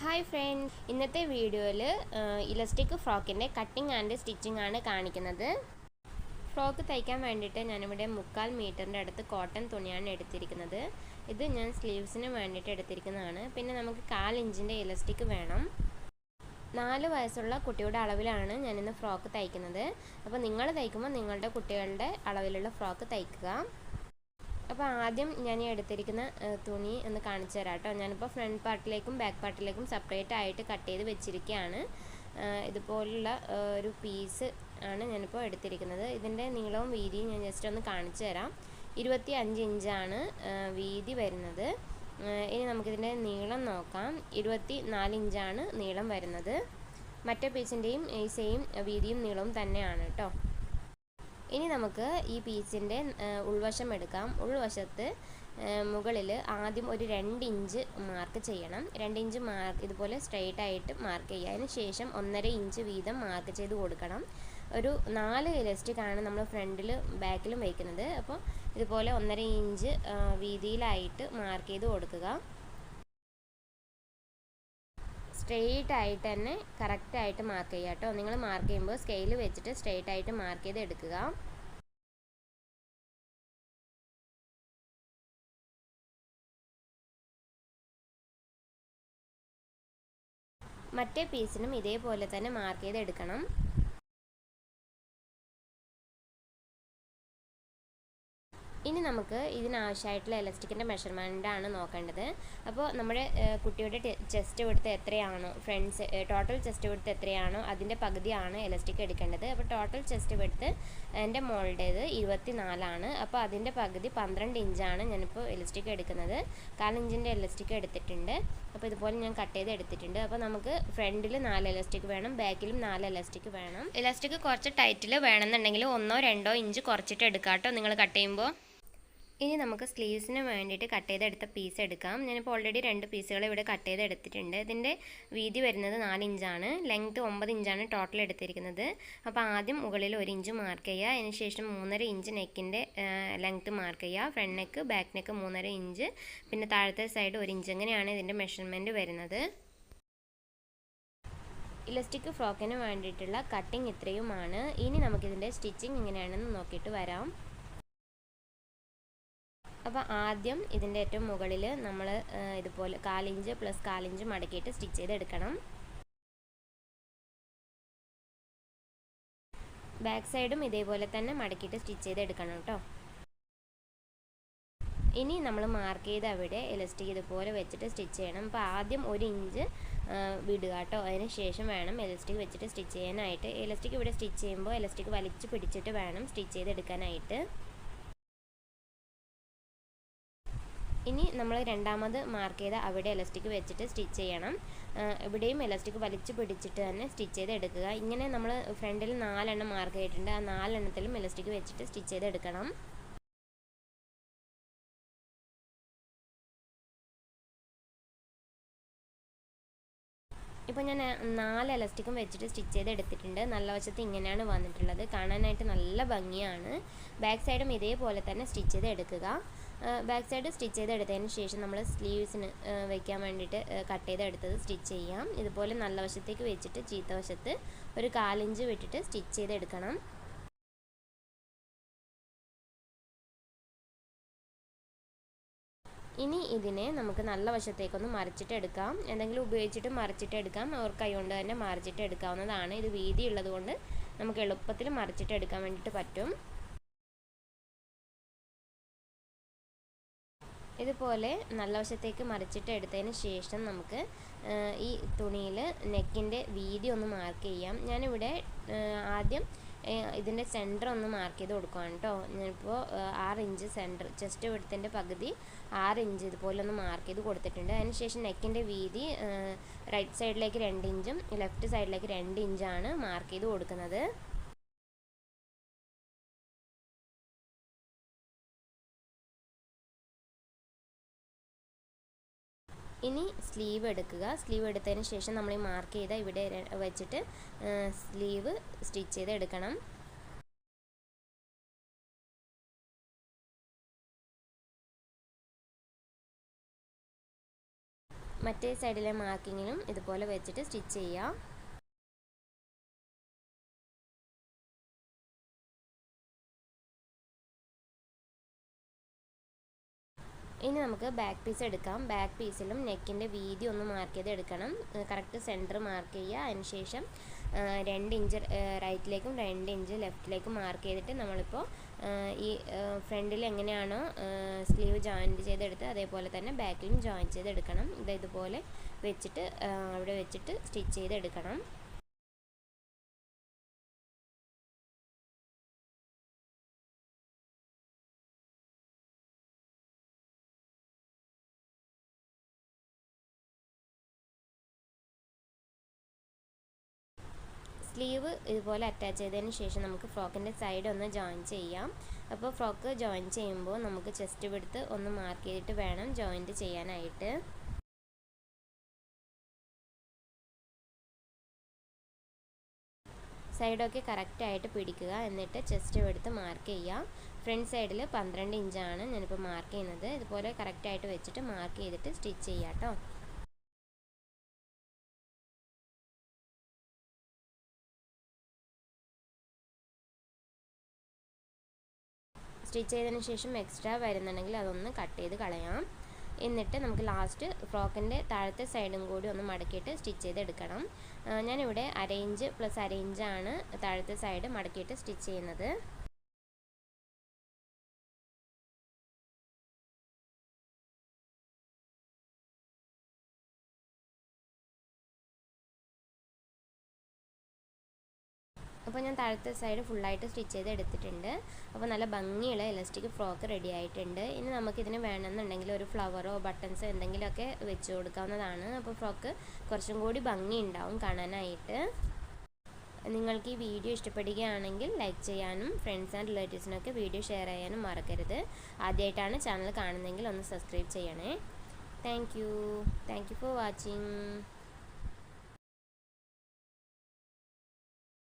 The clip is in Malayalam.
ഹായ് ഫ്രണ്ട്സ് ഇന്നത്തെ വീഡിയോയിൽ ഇലസ്റ്റിക് ഫ്രോക്കിന്റെ കട്ടിങ് ആൻഡ് സ്റ്റിച്ചിങ് ആണ് കാണിക്കുന്നത്. ഫ്രോക്ക് തയ്ക്കാൻ വേണ്ടിയിട്ട് ഞാനിവിടെ മുക്കാൽ മീറ്ററിന്റെ അടുത്ത് കോട്ടൺ തുണിയാണ് എടുത്തിരിക്കുന്നത്. ഇത് ഞാൻ സ്ലീവ്സിന് വേണ്ടിയിട്ട് എടുത്തിരിക്കുന്നതാണ്. പിന്നെ നമുക്ക് കാൽ ഇഞ്ചിന്റെ ഇലസ്റ്റിക് വേണം. നാല് വയസ്സുള്ള കുട്ടിയുടെ അളവിലാണ് ഞാനിന്ന് ഫ്രോക്ക് തയ്ക്കുന്നത്. അപ്പോൾ നിങ്ങൾ തയ്ക്കുമ്പോൾ നിങ്ങളുടെ കുട്ടികളുടെ അളവിലുള്ള ഫ്രോക്ക് തയ്ക്കുക. അപ്പോൾ ആദ്യം ഞാൻ ഈ എടുത്തിരിക്കുന്ന തുണി ഒന്ന് കാണിച്ചു തരാം കേട്ടോ. ഞാനിപ്പോൾ ഫ്രണ്ട് പാർട്ടിലേക്കും ബാക്ക് പാർട്ടിലേക്കും സെപ്പറേറ്റ് ആയിട്ട് കട്ട് ചെയ്ത് വെച്ചിരിക്കുകയാണ് ഇതുപോലുള്ള ഒരു പീസ് ആണ് ഞാനിപ്പോൾ എടുത്തിരിക്കുന്നത്. ഇതിന്റെ നീളവും വീതിയും ഞാൻ ജസ്റ്റ് ഒന്ന് കാണിച്ചു തരാം. ഇരുപത്തി അഞ്ച് ഇഞ്ചാണ് വീതി വരുന്നത്. ഇനി നമുക്കിതിന്റെ നീളം നോക്കാം. ഇരുപത്തി നാല് ഇഞ്ചാണ് നീളം വരുന്നത്. മറ്റേ പീസിന്റെയും ഈ സെയിം വീതിയും നീളവും തന്നെയാണ് കേട്ടോ. ഇനി നമുക്ക് ഈ പീസിന്റെ ഉൾവശം എടുക്കാം. ഉൾവശത്ത് മുകളിൽ ആദ്യം ഒരു രണ്ട് ഇഞ്ച് മാർക്ക് ചെയ്യണം. രണ്ട് ഇഞ്ച് മാർക്ക് ഇതുപോലെ സ്ട്രെയിറ്റ് ആയിട്ട് മാർക്ക് ചെയ്യുക. അതിന് ശേഷം ഒന്നര ഇഞ്ച് വീതം മാർക്ക് ചെയ്ത് കൊടുക്കണം. ഒരു നാല് ഇലസ്റ്റിക്കാണ് നമ്മൾ ഫ്രണ്ടിലും ബാക്കിലും വയ്ക്കുന്നത് അപ്പോൾ ഇതുപോലെ ഒന്നര ഇഞ്ച് വീതിയിലായിട്ട് മാർക്ക് ചെയ്ത് കൊടുക്കുക. സ്ട്രെയിറ്റ് ആയിട്ട് തന്നെ കറക്റ്റ് ആയിട്ട് മാർക്ക് ചെയ്യുക കേട്ടോ. നിങ്ങൾ മാർക്ക് ചെയ്യുമ്പോൾ സ്കെയിൽ വെച്ചിട്ട് സ്ട്രെയിറ്റ് ആയിട്ട് മാർക്ക് ചെയ്ത് എടുക്കുക. മറ്റേ പീസിനും ഇതേപോലെ തന്നെ മാർക്ക് ചെയ്ത് എടുക്കണം. ഇനി നമുക്ക് ഇതിനാവശ്യമായിട്ടുള്ള ഇലസ്റ്റിക്കിന്റെ മെഷർമെന്റ് ആണ് നോക്കേണ്ടത്. അപ്പോൾ നമ്മുടെ കുട്ടിയുടെ ചെസ്റ്റ് വിടുത്ത് എത്രയാണോ ഫ്രണ്ട്സ് ടോട്ടൽ ചെസ്റ്റ് വിടുത്ത് എത്രയാണോ അതിന്റെ പകുതിയാണ് ഇലസ്റ്റിക് എടുക്കേണ്ടത്. അപ്പോൾ ടോട്ടൽ ചെസ്റ്റ് വിടുത്ത് എന്റെ മോളുടേത് ഇരുപത്തി നാലാണ് അപ്പോൾ അതിന്റെ പകുതി പന്ത്രണ്ട് ഇഞ്ചാണ് ഞാനിപ്പോൾ ഇലസ്റ്റിക് എടുക്കുന്നത്. കാലിഞ്ചിന്റെ ഇലസ്റ്റിക് എടുത്തിട്ടുണ്ട്. അപ്പോൾ ഇതുപോലെ ഞാൻ കട്ട് ചെയ്ത് എടുത്തിട്ടുണ്ട്. അപ്പോൾ നമുക്ക് ഫ്രണ്ടിൽ നാല് ഇലസ്റ്റിക് വേണം ബാക്കിലും നാല് ഇലസ്റ്റിക് വേണം. ഇലസ്റ്റിക് കുറച്ച് ടൈറ്റിൽ വേണമെന്നുണ്ടെങ്കിൽ ഒന്നോ രണ്ടോ ഇഞ്ച് കുറച്ചിട്ട് എടുക്കാം കേട്ടോ നിങ്ങൾ കട്ട് ചെയ്യുമ്പോൾ. ഇനി നമുക്ക് സ്ലീവ്സിന് വേണ്ടിയിട്ട് കട്ട് ചെയ്തെടുത്ത പീസ് എടുക്കാം. ഞാനിപ്പോൾ ഓൾറെഡി രണ്ട് പീസുകൾ ഇവിടെ കട്ട് ചെയ്തെടുത്തിട്ടുണ്ട് ഇതിന്റെ വീതി വരുന്നത് നാല് ഇഞ്ചാണ് ലെങ്ത് ഒമ്പത് ഇഞ്ചാണ് ടോട്ടൽ എടുത്തിരിക്കുന്നത്. അപ്പോൾ ആദ്യം മുകളിൽ ഒരു ഇഞ്ച് മാർക്ക് ചെയ്യുക. അതിന് ശേഷം മൂന്നര ഇഞ്ച് നെക്കിന്റെ ലെങ്ത് മാർക്ക് ചെയ്യുക. ഫ്രണ്ട് നെക്ക് ബാക്ക് നെക്ക് മൂന്നര ഇഞ്ച് പിന്നെ താഴത്തെ സൈഡ് ഒരു ഇഞ്ച് അങ്ങനെയാണ് ഇതിന്റെ മെഷർമെന്റ് വരുന്നത്. ഇലസ്റ്റിക് ഫ്രോക്കിന് വേണ്ടിയിട്ടുള്ള കട്ടിങ് ഇത്രയുമാണ്. ഇനി നമുക്കിതിന്റെ സ്റ്റിച്ചിങ് എങ്ങനെയാണെന്ന് നോക്കിയിട്ട് വരാം. അപ്പോൾ ആദ്യം ഇതിന്റെ ഏറ്റവും മുകളിൽ നമ്മൾ ഇതുപോലെ കാലിഞ്ച് പ്ലസ് കാലിഞ്ച് മടക്കിയിട്ട് സ്റ്റിച്ച് ചെയ്തെടുക്കണം. ബാക്ക് സൈഡും ഇതേപോലെ തന്നെ മടക്കിയിട്ട് സ്റ്റിച്ച് ചെയ്തെടുക്കണം കേട്ടോ. ഇനി നമ്മൾ മാർക്ക് ചെയ്ത് അവിടെ ഇലസ്റ്റിക് ഇതുപോലെ വെച്ചിട്ട് സ്റ്റിച്ച് ചെയ്യണം. അപ്പോൾ ആദ്യം ഒരു ഇഞ്ച് വിടുക കേട്ടോ. അതിന് ശേഷം വേണം ഇലസ്റ്റിക് വെച്ചിട്ട് സ്റ്റിച്ച് ചെയ്യാനായിട്ട്. ഇലസ്റ്റിക് ഇവിടെ സ്റ്റിച്ച് ചെയ്യുമ്പോൾ ഇലസ്റ്റിക് വലിച്ച് പിടിച്ചിട്ട് വേണം സ്റ്റിച്ച് ചെയ്തെടുക്കാനായിട്ട്. ഇനി നമ്മൾ രണ്ടാമത് മാർക്ക് ചെയ്ത അവിടെ ഇലസ്റ്റിക് വെച്ചിട്ട് സ്റ്റിച്ച് ചെയ്യണം. ഇവിടെയും ഇലസ്റ്റിക് വലിച്ചു പിടിച്ചിട്ട് തന്നെ സ്റ്റിച്ച് ചെയ്ത് എടുക്കുക. ഇങ്ങനെ നമ്മൾ ഫ്രണ്ടിൽ നാലെണ്ണം മാർക്ക് ചെയ്തിട്ടുണ്ട്. ആ നാലെണ്ണത്തിലും ഇലസ്റ്റിക് വെച്ചിട്ട് സ്റ്റിച്ച് ചെയ്ത് എടുക്കണം. ഇപ്പോൾ ഞാൻ നാല് എലസ്റ്റിക്കും വെച്ചിട്ട് സ്റ്റിച്ച് ചെയ്ത് എടുത്തിട്ടുണ്ട്. നല്ല വശത്ത് ഇങ്ങനെയാണ് വന്നിട്ടുള്ളത്. കാണാനായിട്ട് നല്ല ഭംഗിയാണ്. ബാക്ക് സൈഡും ഇതേപോലെ തന്നെ സ്റ്റിച്ച് ചെയ്ത് എടുക്കുക. ബാക്ക് സൈഡ് സ്റ്റിച്ച് ചെയ്ത് എടുത്തതിന് ശേഷം നമ്മൾ സ്ലീവ്സിന് വെക്കാൻ വേണ്ടിയിട്ട് കട്ട് ചെയ്ത് എടുത്തത് സ്റ്റിച്ച് ചെയ്യാം. ഇതുപോലെ നല്ല വശത്തേക്ക് വെച്ചിട്ട് ചീത്ത വശത്ത് ഒരു കാലിഞ്ച് വിട്ടിട്ട് സ്റ്റിച്ച് ചെയ്ത് ഇനി ഇതിനെ നമുക്ക് നല്ല വശത്തേക്കൊന്ന് മറിച്ചിട്ട് എടുക്കാം എന്തെങ്കിലും ഉപയോഗിച്ചിട്ട് മറിച്ചിട്ട് എടുക്കാം അവർ കൈകൊണ്ട് തന്നെ മറിച്ചിട്ട് എടുക്കാവുന്നതാണ് ഇത് വീതി ഉള്ളതുകൊണ്ട് നമുക്ക് എളുപ്പത്തിൽ മറിച്ചിട്ട് എടുക്കാൻ വേണ്ടിയിട്ട് പറ്റും. ഇതുപോലെ നല്ല വശത്തേക്ക് മറിച്ചിട്ട് എടുത്തതിന് ശേഷം നമുക്ക് ഈ തുണിയിൽ നെക്കിന്റെ വീതി ഒന്ന് മാർക്ക് ചെയ്യാം. ഞാനിവിടെ ആദ്യം ഇതിന്റെ സെന്റർ ഒന്ന് മാർക്ക് ചെയ്ത് കൊടുക്കുകയാണ് കേട്ടോ ഞാനിപ്പോൾ ആറ് ഇഞ്ച് സെന്റർ ചെസ്റ്റ് വിടുത്തിന്റെ പകുതി ആറ് ഇഞ്ച് ഇതുപോലെ ഒന്ന് മാർക്ക് ചെയ്ത് കൊടുത്തിട്ടുണ്ട്. അതിന് ശേഷം നെക്കിന്റെ വീതി റൈറ്റ് സൈഡിലേക്ക് രണ്ട് ഇഞ്ചും ലെഫ്റ്റ് സൈഡിലേക്ക് രണ്ട് ഇഞ്ചാണ് മാർക്ക് ചെയ്ത് കൊടുക്കുന്നത്. ഇനി സ്ലീവ് എടുക്കുക. സ്ലീവ് എടുത്തതിന് ശേഷം നമ്മൾ ഈ മാർക്ക് ചെയ്ത ഇവിടെ വെച്ചിട്ട് സ്ലീവ് സ്റ്റിച്ച് ചെയ്ത് എടുക്കണം. മറ്റേ സൈഡിലെ മാർക്കിങ്ങിലും ഇതുപോലെ വെച്ചിട്ട് സ്റ്റിച്ച് ചെയ്യാം. ഇനി നമുക്ക് ബാക്ക് പീസ് എടുക്കാം. ബാക്ക് പീസിലും നെക്കിന്റെ വീതി ഒന്ന് മാർക്ക് ചെയ്ത് എടുക്കണം. കറക്റ്റ് സെന്റർ മാർക്ക് ചെയ്യുക. അതിനുശേഷം രണ്ട് ഇഞ്ച് റൈറ്റിലേക്കും രണ്ട് ഇഞ്ച് ലെഫ്റ്റിലേക്കും മാർക്ക് ചെയ്തിട്ട് നമ്മളിപ്പോൾ ഈ ഫ്രണ്ടിൽ എങ്ങനെയാണോ സ്ലീവ് ജോയിന്റ് ചെയ്തെടുത്ത് അതേപോലെ തന്നെ ബാക്കിലും ജോയിൻ ചെയ്തെടുക്കണം. ഇത് ഇതുപോലെ വെച്ചിട്ട് അവിടെ വെച്ചിട്ട് സ്റ്റിച്ച് ചെയ്തെടുക്കണം. സ്ലീവ് ഇതുപോലെ അറ്റാച്ച് ചെയ്തതിന് ശേഷം നമുക്ക് ഫ്രോക്കിന്റെ സൈഡ് ഒന്ന് ജോയിൻ ചെയ്യാം. അപ്പോൾ ഫ്രോക്ക് ജോയിൻ ചെയ്യുമ്പോൾ നമുക്ക് ചെസ്റ്റ് വിടുത്ത് ഒന്ന് മാർക്ക് ചെയ്തിട്ട് വേണം ജോയിന്റ് ചെയ്യാനായിട്ട്. സൈഡൊക്കെ കറക്റ്റായിട്ട് പിടിക്കുക. എന്നിട്ട് ചെസ്റ്റ് എടുത്ത് മാർക്ക് ചെയ്യാം. ഫ്രണ്ട് സൈഡിൽ പന്ത്രണ്ട് ഇഞ്ചാണ് ഞാനിപ്പോൾ മാർക്ക് ചെയ്യുന്നത്. ഇതുപോലെ കറക്റ്റായിട്ട് വെച്ചിട്ട് മാർക്ക് ചെയ്തിട്ട് സ്റ്റിച്ച് ചെയ്യാം കേട്ടോ സ്റ്റിച്ച് ചെയ്തതിന് ശേഷം എക്സ്ട്രാ വരുന്നുണ്ടെങ്കിൽ അതൊന്ന് കട്ട് ചെയ്ത് കളയാം. എന്നിട്ട് നമുക്ക് ലാസ്റ്റ് ഫ്രോക്കിന്റെ താഴത്തെ സൈഡും കൂടി ഒന്ന് മടക്കിയിട്ട് സ്റ്റിച്ച് ചെയ്തെടുക്കണം ഞാനിവിടെ അരയിഞ്ച് പ്ലസ് അരയിഞ്ചാണ് താഴത്തെ സൈഡ് മടക്കിയിട്ട് സ്റ്റിച്ച് ചെയ്യുന്നത്. അപ്പോൾ ഞാൻ താഴത്തെ സൈഡ് ഫുള്ളായിട്ട് സ്റ്റിച്ച് ചെയ്ത് എടുത്തിട്ടുണ്ട്. അപ്പോൾ നല്ല ഭംഗിയുള്ള ഇലസ്റ്റിക് ഫ്രോക്ക് റെഡി ആയിട്ടുണ്ട്. ഇനി നമുക്കിതിന് വേണമെന്നുണ്ടെങ്കിൽ ഒരു ഫ്ലവറോ ബട്ടൺസോ എന്തെങ്കിലുമൊക്കെ വെച്ച് കൊടുക്കാവുന്നതാണ്. അപ്പോൾ ഫ്രോക്ക് കുറച്ചും കൂടി ഭംഗി ഉണ്ടാവും കാണാനായിട്ട്. നിങ്ങൾക്ക് ഈ വീഡിയോ ഇഷ്ടപ്പെടുകയാണെങ്കിൽ ലൈക്ക് ചെയ്യാനും ഫ്രണ്ട്സ് ആൻഡ് റിലേറ്റീവ്സിനൊക്കെ വീഡിയോ ഷെയർ ചെയ്യാനും മറക്കരുത്. ആദ്യമായിട്ടാണ് ചാനൽ കാണുന്നതെങ്കിൽ ഒന്ന് സബ്സ്ക്രൈബ് ചെയ്യണേ. Thank you thank you for watching